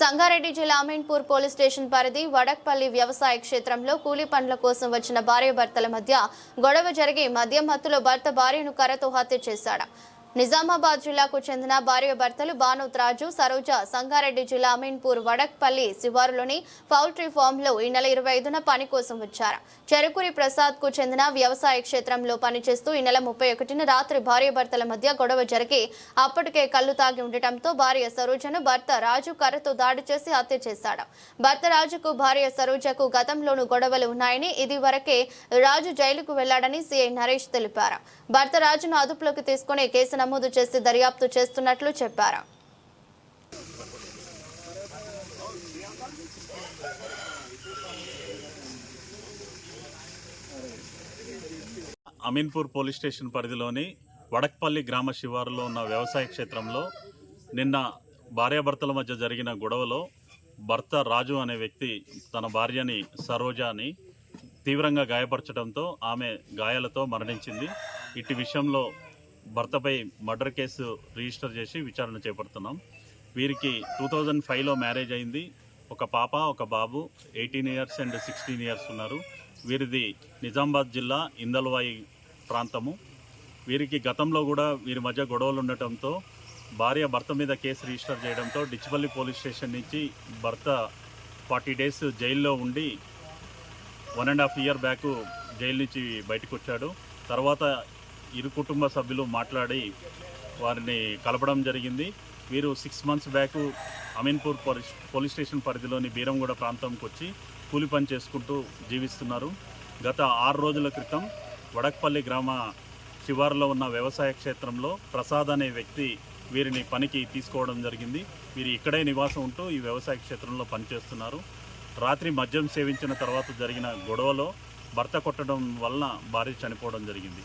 సంగారెడ్డి జిల్లా Ameenpur police station పరిధి వడక్పల్లి వ్యవసాయ క్షేత్రంలో కూలీ పనుల కోసం వచ్చిన భార్య భర్తల మధ్య గొడవ జరిగి మద్యం మత్తులో భర్త భార్యను కర్రతో హత్య చేశాడు. నిజామాబాద్ జిల్లాకు చెందిన భార్యాభర్తలు భానుత్ రాజు సరోజ సంగారెడ్డి జిల్లా అమీన్పూర్ వడక్పల్లి శివారులోని పౌల్ట్రీ ఫామ్లో ఈ నెల ఇరవై ఐదున పని కోసం వచ్చారు. చెరుకురి ప్రసాద్కు చెందిన వ్యవసాయ క్షేత్రంలో పనిచేస్తూ ఈ నెల ముప్పై ఒకటిన రాత్రి భార్య భర్తల మధ్య గొడవ జరిగి అప్పటికే కళ్ళు తాగి ఉండటంతో భార్య సరోజను భర్త రాజు కర్రతో దాడి చేసి హత్య చేశాడు. భర్త రాజుకు భార్య సరోజకు గతంలోనూ గొడవలు ఉన్నాయని ఇది వరకే రాజు జైలుకు వెళ్ళాడని సీఐ నరేష్ తెలిపారు. భర్త రాజును అదుపులోకి తీసుకుని కేసు నమోదు చేసి దర్యాప్తు చేస్తున్నట్లు చెప్పారు. అమీన్పూర్ పోలీస్ స్టేషన్ పరిధిలోని వడక్పల్లి గ్రామ శివారులో ఉన్న వ్యవసాయ క్షేత్రంలో నిన్న భార్యాభర్తల మధ్య జరిగిన గొడవలో భర్త రాజు అనే వ్యక్తి తన భార్యని సరోజాని తీవ్రంగా గాయపరచడంతో ఆమె గాయాలతో మరణించింది. ఇటు విషయంలో భర్తపై మర్డర్ కేసు రిజిస్టర్ చేసి విచారణ చేపడుతున్నాం. వీరికి టూ థౌజండ్ ఫైవ్లో మ్యారేజ్ అయింది. ఒక పాప ఒక బాబు eighteen years and sixteen years ఉన్నారు. వీరిది నిజామాబాద్ జిల్లా ఇందల్వాయి ప్రాంతము. వీరికి గతంలో కూడా వీరి మధ్య గొడవలు ఉండటంతో భార్య భర్త మీద కేసు రిజిస్టర్ చేయడంతో డిచ్పల్లి పోలీస్ స్టేషన్ నుంచి భర్త ఫార్టీ డేస్ జైల్లో ఉండి one and half year back jail నుంచి బయటకు వచ్చాడు. తర్వాత ఇరు కుటుంబ సభ్యులు మాట్లాడి వారిని కలపడం జరిగింది. వీరు six months back Ameenpur police police station పరిధిలోని బీరంగూడ ప్రాంతంకి వచ్చి కూలి పని చేసుకుంటూ జీవిస్తున్నారు. గత ఆరు రోజుల క్రితం వడక్పల్లి గ్రామ శివారులో ఉన్న వ్యవసాయ క్షేత్రంలో ప్రసాద్ అనే వ్యక్తి వీరిని పనికి తీసుకోవడం జరిగింది. వీరు ఇక్కడే నివాసం ఉంటూ ఈ వ్యవసాయ క్షేత్రంలో పనిచేస్తున్నారు. రాత్రి మద్యం సేవించిన తర్వాత జరిగిన గొడవలో భర్త కొట్టడం వలన భార్య చనిపోవడం జరిగింది.